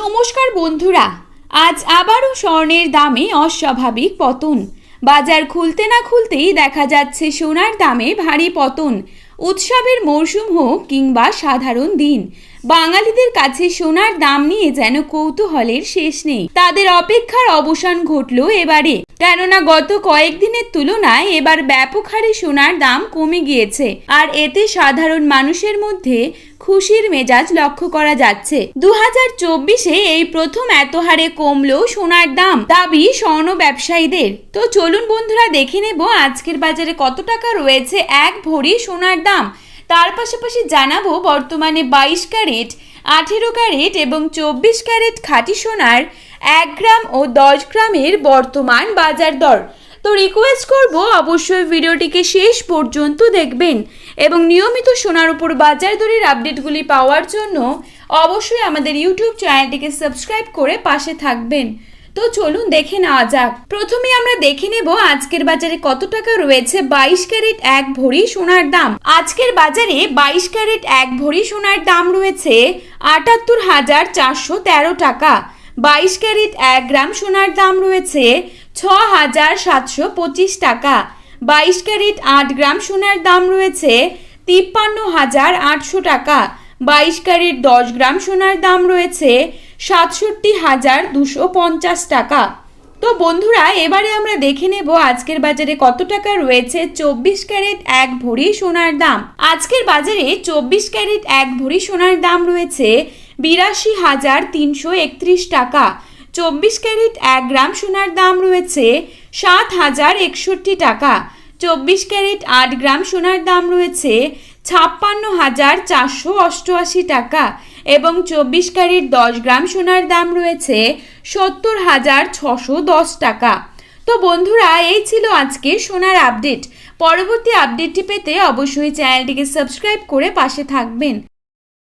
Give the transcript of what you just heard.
নমস্কার বন্ধুরা, আজ আবারও স্বর্ণের দামে অস্বাভাবিক পতন। বাজার খুলতে না খুলতেই দেখা যাচ্ছে সোনার দামে ভারী পতন। উৎসবের মরশুম হোক কিংবা সাধারণ দিন, বাঙালিদের কাছে সোনার দাম নিয়ে যেন কৌতূহলের শেষ নেই। তাদের অপেক্ষার অবসান ঘটলো এবারে, কেননা গত কয়েকদিনের তুলনায় এবার ব্যাপক হারে সোনার দাম কমে গিয়েছে। আর এতে সাধারণ মানুষের মধ্যে খুশির মেজাজ লক্ষ্য করা যাচ্ছে। দু চব্বিশে এই প্রথম এত হারে কমলো সোনার দাম, দাবি স্বর্ণ ব্যবসায়ীদের। তো চলুন বন্ধুরা, দেখে নেব আজকের বাজারে কত টাকা রয়েছে এক ভরি সোনার দাম। তার পাশাপাশি জানাব বর্তমানে বাইশ ক্যারেট, আঠেরো ক্যারেট এবং চব্বিশ ক্যারেট খাঁটি সোনার এক গ্রাম ও দশ গ্রামের বর্তমান বাজার দর। তো রিকোয়েস্ট করব অবশ্যই ভিডিওটিকে শেষ পর্যন্ত দেখবেন এবং নিয়মিত সোনার উপর বাজার দরের আপডেটগুলি পাওয়ার জন্য অবশ্যই আমাদের ইউটিউব চ্যানেলটিকে সাবস্ক্রাইব করে পাশে থাকবেন। তো চলুন দেখে নেওয়া যাক। প্রথমে আমরা দেখে নেব আজকের বাজারে কত টাকা রয়েছে বাইশ ক্যারেট এক ভরি সোনার দাম। আজকের বাজারে বাইশ ক্যারেট এক ভরি সোনার দাম রয়েছে আটাত্তর হাজার চারশো তেরো টাকা। বাইশ ক্যারেট এক গ্রাম সোনার দাম রয়েছে ছ হাজার সাতশো পঁচিশ টাকা। বাইশ ক্যারেট আট গ্রাম সোনার দাম রয়েছে তিপ্পান্ন হাজার আটশো টাকা। বাইশ ক্যারেট দশ গ্রাম সোনার দাম রয়েছে সাতষট্টি হাজার দুশো পঞ্চাশ টাকা। তো বন্ধুরা, এবারে আমরা দেখে নেব আজকের বাজারে কত টাকা রয়েছে। চব্বিশ ক্যারেট এক ভরি সোনার দাম। আজকের বাজারে চব্বিশ ক্যারেট এক ভরি সোনার দাম রয়েছে বিরাশি হাজার তিনশো একত্রিশ টাকা। চব্বিশ ক্যারেট এক গ্রাম সোনার দাম রয়েছে সাত হাজার একষট্টি টাকা। চব্বিশ ক্যারেট আট গ্রাম সোনার দাম রয়েছে ছাপ্পান্ন হাজার চারশো অষ্টআশি টাকা এবং চব্বিশ ক্যারেট দশ গ্রাম সোনার দাম রয়েছে সত্তর হাজার ছশো দশ টাকা। তো বন্ধুরা, এই ছিল আজকে সোনার আপডেট। পরবর্তী আপডেটটি পেতে অবশ্যই চ্যানেলটিকে সাবস্ক্রাইব করে পাশে থাকবেন।